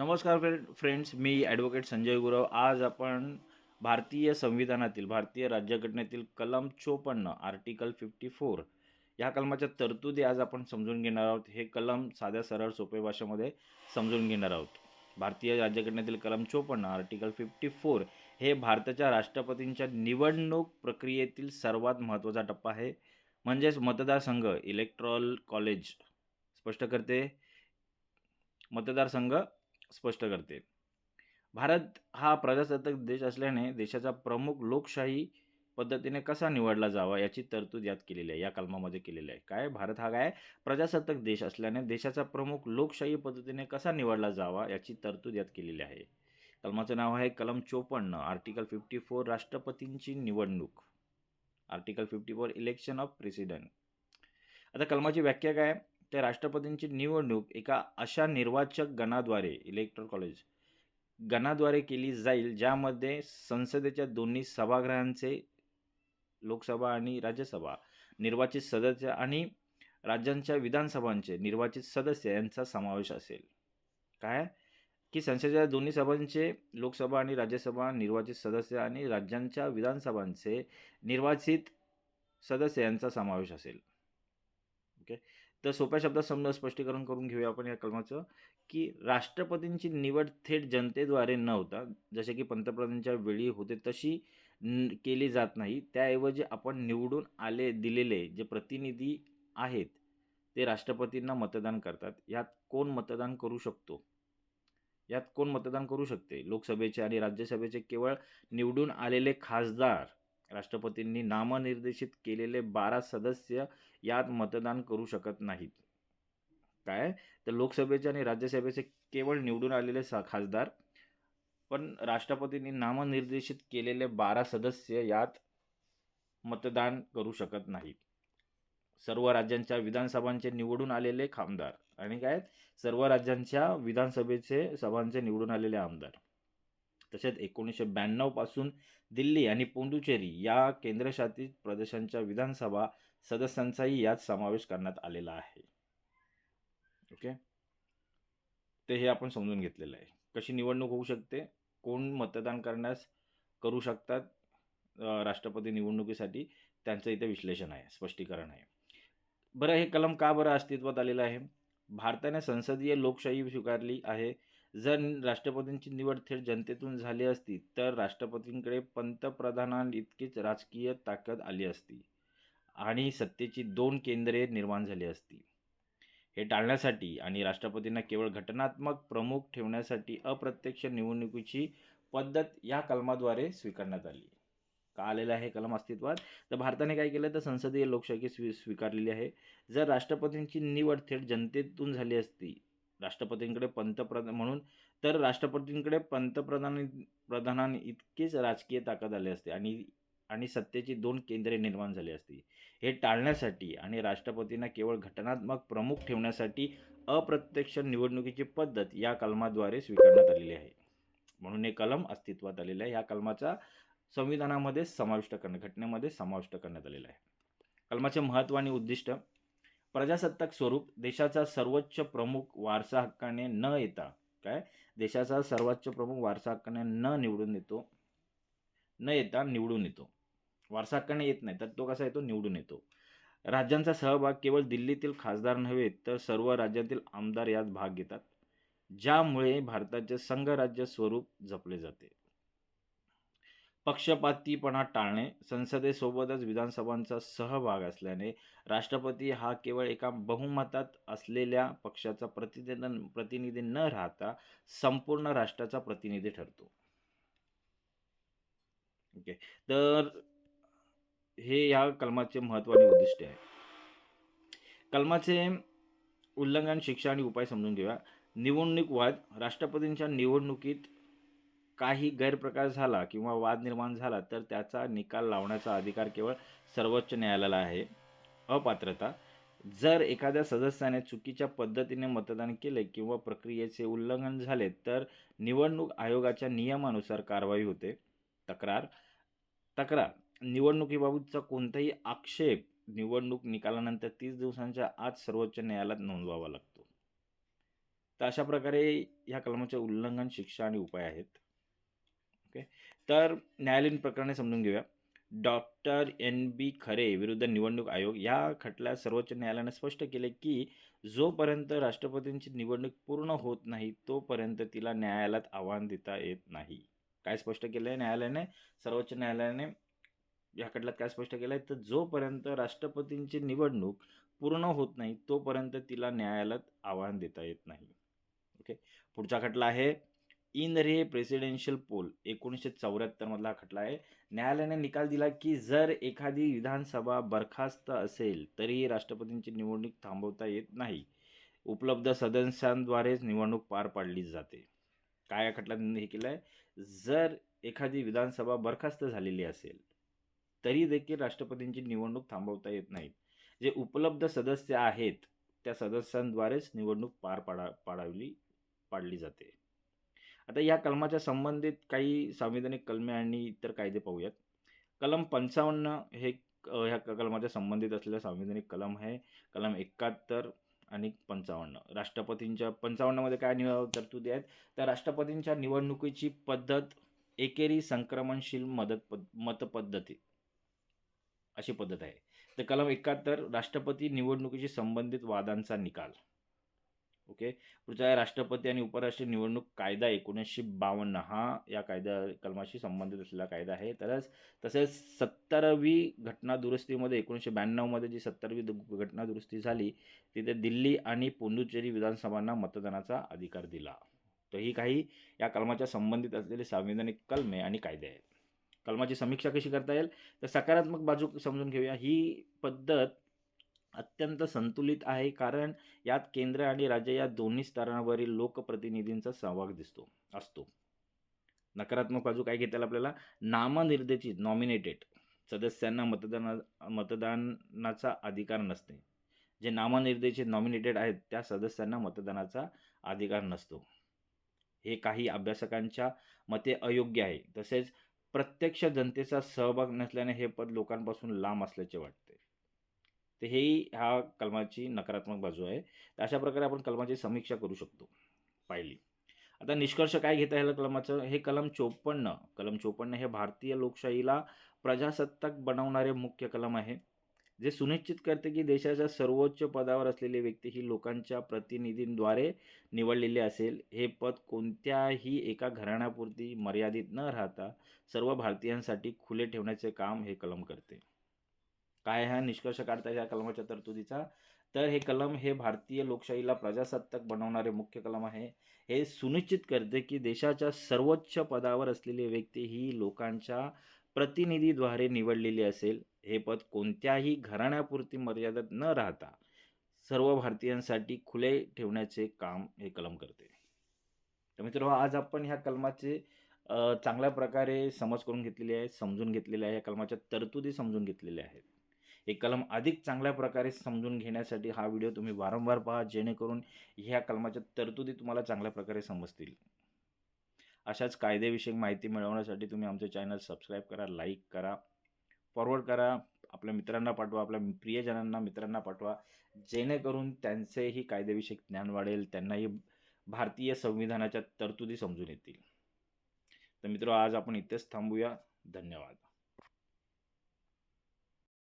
नमस्कार friend friends मी advocate Sanjay Gurav. आज आपण भारतीय संविधानातील भारतीय राज्यघटनेतील कलम चोपन्न आर्टिकल फिफ्टी फोर या कलमाच्या तरतुदी आज आपण समजून घेणार आहोत. हे कलम साध्या सरळ सोपे भाषेमध्ये समजून घेणार आहोत. भारतीय राज्यघटनेतील कलम चोपन्न आर्टिकल फिफ्टी फोर हे भारताच्या राष्ट्रपतींच्या निवडणूक प्रक्रियेतील सर्वात महत्त्वाचा टप्पा आहे. म्हणजेच मतदारसंघ इलेक्ट्रॉल कॉलेज स्पष्ट करते. मतदारसंघ स्पष्ट करते. भारत हा प्रजासत्ताक देश असल्याने देशाचा प्रमुख लोकशाही पद्धतीने कसा निवडला जावा याची तरतूद यात केलेली आहे या कलमामध्ये केलेली आहे. काय? भारत हा काय? प्रजासत्ताक देश असल्याने देशाचा प्रमुख लोकशाही पद्धतीने कसा निवडला जावा याची तरतूद यात केलेली आहे. कलमाचं नाव आहे कलम चोपन्न आर्टिकल फिफ्टी फोर राष्ट्रपतींची निवडणूक. Article fifty four election of president आता कलमाची व्याख्या काय? त्या राष्ट्रपतींची निवडणूक एका अशा निर्वाचक गणाद्वारे इलेक्ट्रल कॉलेज गणाद्वारे केली जाईल ज्यामध्ये संसदेच्या दोन्ही सभागृहांचे लोकसभा आणि राज्यसभा निर्वाचित सदस्य आणि राज्यांच्या विधानसभांचे निर्वाचित सदस्य यांचा समावेश असेल. काय? की संसदेच्या दोन्ही सभांचे लोकसभा आणि राज्यसभा निर्वाचित सदस्य आणि राज्यांच्या विधानसभांचे निर्वाचित सदस्य यांचा समावेश असेल. ओके? तर सोप्या शब्दात समजा स्पष्टीकरण करून घेऊया आपण या कलमाचं की राष्ट्रपतींची निवड थेट जनतेद्वारे न होता जसे की पंतप्रधानांच्या वेळी होते तशी केली जात नाही. त्याऐवजी आपण निवडून आले दिलेले जे प्रतिनिधी आहेत ते राष्ट्रपतींना मतदान करतात. यात कोण मतदान करू शकतो? यात कोण मतदान करू शकते? लोकसभेचे आणि राज्यसभेचे केवळ निवडून आलेले खासदार राष्ट्रपतींनी नामनिर्देशित केलेले बारा सदस्य यात मतदान करू शकत नाहीत. काय? तर लोकसभेचे आणि राज्यसभेचे केवळ निवडून आलेले सा खासदार पण राष्ट्रपतींनी नामनिर्देशित केलेले बारा सदस्य यात मतदान करू शकत नाहीत. सर्व राज्यांच्या विधानसभांचे निवडून आलेले आमदार आणि काय? सर्व राज्यांच्या विधानसभेचे सभांचे निवडून आलेले आमदार. तसेच एकोणीसशे ब्याण्णवपासून दिल्ली आणि पोंडुचेरी या केंद्रशासित प्रदेशांच्या विधानसभा सदस्यांचाही यात समावेश करण्यात आलेला आहे. ओके ते हे आपण समजून घेतलेलं आहे. कशी निवडणूक होऊ शकते? कोण मतदान करण्यास करू शकतात? राष्ट्रपती निवडणुकीसाठी त्यांचं इथे विश्लेषण आहे स्पष्टीकरण आहे. बरं हे कलम का बरं अस्तित्वात आलेलं आहे? भारताने संसदीय लोकशाही स्वीकारली आहे जर राष्ट्रपतींची निवड थेट जनतेतून झाली असती तर राष्ट्रपतींकडे पंतप्रधानांइतकीच राजकीय ताकद आली असती आणि सत्तेची दोन केंद्रे निर्माण झाली असती. हे टाळण्यासाठी आणि राष्ट्रपतींना केवळ घटनात्मक प्रमुख ठेवण्यासाठी अप्रत्यक्ष निवडणुकीची पद्धत या कलमाद्वारे स्वीकारण्यात आली. का आलेलं आहे कलम अस्तित्वात? तर भारताने काय केलं? तर संसदीय लोकशाही स्वी स्वीकारलेली आहे. जर राष्ट्रपतींची निवड थेट जनतेतून झाली असती राष्ट्रपतींकडे पंतप्रधान म्हणून. तर राष्ट्रपतींकडे पंतप्रधान प्रधानां इतकीच राजकीय ताकद आली असते आणि आणि सत्तेची दोन केंद्रे निर्माण झाली असती. हे टाळण्यासाठी आणि राष्ट्रपतींना केवळ घटनात्मक प्रमुख ठेवण्यासाठी अप्रत्यक्ष निवडणुकीची पद्धत या कलमाद्वारे स्वीकारण्यात आलेली आहे. म्हणून हे कलम अस्तित्वात आलेलं आहे. या कलमाचा संविधानामध्ये समाविष्ट करणे घटनेमध्ये समाविष्ट करण्यात आलेला आहे. कलमाचे महत्त्व आणि उद्दिष्ट प्रजासत्ताक स्वरूप देशाचा सर्वोच्च प्रमुख वारसा हक्काने न येता काय? देशाचा सर्वोच्च प्रमुख वारसा हक्काने न निवडून येतो न येता निवडून येतो. वारसा हक्काने येत नाही तर तो कसा येतो? निवडून येतो. राज्यांचा सहभाग केवळ दिल्लीतील खासदार नव्हे तर सर्व राज्यातील आमदार यात भाग घेतात ज्यामुळे भारताचे संघराज्य स्वरूप जपले जाते. पक्षपातीपणा टाळणे संसदेसोबतच विधानसभांचा सहभाग असल्याने राष्ट्रपती हा केवळ एका बहुमतात असलेल्या पक्षाचा प्रतिनिधी प्रतिनिधी न राहता संपूर्ण राष्ट्राचा प्रतिनिधी ठरतो. ओके तर हे या कलमाचे महत्त्वाचे आणि उद्दिष्ट आहे. कलमाचे उल्लंघन शिक्षा आणि उपाय समजून घेऊया. निवडणूक वाद राष्ट्रपतींच्या निवडणुकीत काही गैरप्रकार झाला किंवा वाद निर्माण झाला तर त्याचा निकाल लावण्याचा अधिकार केवळ सर्वोच्च न्यायालयाला आहे. अपात्रता जर एखाद्या सदस्याने चुकीच्या पद्धतीने मतदान केले किंवा प्रक्रियेचे उल्लंघन झाले तर निवडणूक आयोगाच्या नियमानुसार कारवाई होते. तक्रार तक्रार निवडणुकीबाबतचा कोणताही आक्षेप निवडणूक निकालानंतर तीस दिवसांच्या आत सर्वोच्च न्यायालयात नोंदवावा लागतो. तर अशा प्रकारे ह्या कलमाचे उल्लंघन, शिक्षा आणि उपाय आहेत. ओके. तर न्यायालयीन प्रकरणे समजून घेऊया. Doctor N. बी. खरे विरुद्ध निवडणूक आयोग या खटल्यात सर्वोच्च न्यायालयाने स्पष्ट केले की जोपर्यंत राष्ट्रपतींची निवडणूक पूर्ण होत नाही, तोपर्यंत तिला न्यायालयात आव्हान देता येत नाही. काय स्पष्ट केलंय न्यायालयाने? सर्वोच्च न्यायालयाने या खटल्यात काय स्पष्ट केलंय? तर जोपर्यंत राष्ट्रपतींची निवडणूक पूर्ण होत नाही, तोपर्यंत तिला न्यायालयात आव्हान देता येत नाही. ओके. पुढचा खटला आहे इन रे प्रेसिडेन्शियल पोल एकोणीसशे चौऱ्याहत्तरमधला खटला आहे. न्यायालयाने निकाल दिला की जर एखादी विधानसभा बरखास्त असेल, तरीही राष्ट्रपतींची निवडणूक थांबवता येत नाही. उपलब्ध सदस्यांद्वारेच निवडणूक पार पाडली जाते. काय या खटल्यात हे आहे जर एखादी विधानसभा बरखास्त झालेली असेल, तरी देखील राष्ट्रपतींची निवडणूक थांबवता येत नाही. जे उपलब्ध सदस्य आहेत, त्या सदस्यांद्वारेच निवडणूक पार पाडा पाडवली पाडली जाते. आता या कलमाच्या संबंधित काही संविधानिक कलमे आणि इतर कायदे पाहूयात. कलम 55 हे ह्या कलमाच्या संबंधित असलेलं संविधानिक कलम आहे. कलम 71 आणि 55 राष्ट्रपतींच्या पंचावन्नमध्ये काय निव तरतुदी आहेत? तर राष्ट्रपतींच्या निवडणुकीची पद्धत एकेरी संक्रमणशील मदत पद मतपद्धती अशी पद्धत आहे. तर कलम 71 राष्ट्रपती निवडणुकीशी संबंधित वादांचा निकाल. ओके. पुढचा आहे राष्ट्रपती आणि उपराष्ट्रीय निवडणूक कायदा 1952 हा या कायदा कलमाशी संबंधित असलेला कायदा आहे. तरच तसेच 70वी घटना दुरुस्तीमध्ये एकोणीसशे ब्याण्णवमध्ये जी 70वी घटना दुरुस्ती झाली, तिथे दिल्ली आणि पुडुचेरी विधानसभांना मतदानाचा अधिकार दिला. तर ही काही या कलमाच्या संबंधित असलेले संविधानिक कलमे आणि कायदे आहेत. कलमाची समीक्षा कशी करता येईल? तर सकारात्मक बाजू समजून घेऊया. ही पद्धत अत्यंत संतुलित आहे कारण यात केंद्र आणि राज्य या दोन्ही स्तरावरील लोकप्रतिनिधींचा सहभाग दिसतो असतो. नकारात्मक बाजू काय घेता येईल आपल्याला? नामनिर्देशित नॉमिनेटेड सदस्यांना मतदाना मतदानाचा अधिकार नसते. जे नामनिर्देशित नॉमिनेटेड आहेत, त्या सदस्यांना मतदानाचा अधिकार नसतो. हे काही अभ्यासकांच्या मते अयोग्य आहे. तसेच प्रत्यक्ष जनतेचा सहभाग नसल्याने हे पद लोकांपासून लांब असल्याचे वाटते. तर हेही हा कलमाची नकारात्मक बाजू आहे. तर अशा प्रकारे आपण कलमाची समीक्षा करू शकतो. पाहिली. आता निष्कर्ष काय घेता येईल कलमाचं? हे कलम 54 कलम 54 हे भारतीय लोकशाहीला प्रजासत्ताक बनवणारे मुख्य कलम आहे. जे सुनिश्चित करते की देशाच्या सर्वोच्च पदावर असलेली व्यक्ती ही लोकांच्या प्रतिनिधींद्वारे निवडलेली असेल. हे पद कोणत्याही एका घराण्यापुरती मर्यादित न राहता सर्व भारतीयांसाठी खुले ठेवण्याचे काम हे कलम करते. काय हा निष्कर्ष काढता या कलमाच्या तरतुदीचा? तर हे कलम हे भारतीय लोकशाहीला प्रजासत्ताक बनवणारे मुख्य कलम आहे. हे सुनिश्चित करते की देशाच्या सर्वोच्च पदावर असलेली व्यक्ती ही लोकांच्या प्रतिनिधीद्वारे निवडलेली असेल. हे पद कोणत्याही घराण्यापुरती मर्यादित न राहता सर्व भारतीयांसाठी खुले ठेवण्याचे काम हे कलम करते. तर मित्र आज आपण ह्या कलमाचे चांगल्या प्रकारे समज करून घेतलेली आहे, समजून घेतलेले आहे. या कलमाच्या तरतुदी समजून घेतलेल्या आहेत. हे कलम अधिक चांगल्या प्रकारे समजून घेण्यासाठी हा व्हिडिओ तुम्ही वारंवार पहा जेणेकरून ह्या कलमाच्या तरतुदी तुम्हाला चांगल्या प्रकारे समजतील. अशाच कायदेविषयक माहिती मिळवण्यासाठी तुम्ही आमचे चॅनल सबस्क्राईब करा, लाईक करा, फॉरवर्ड करा, आपल्या मित्रांना पाठवा, आपल्या प्रियजनांना, मित्रांना पाठवा. जेणेकरून त्यांचेही कायदेविषयक ज्ञान वाढेल, त्यांनाही भारतीय संविधानाच्या तरतुदी समजून येतील. तर मित्र आज आपण इथेच थांबूया. धन्यवाद.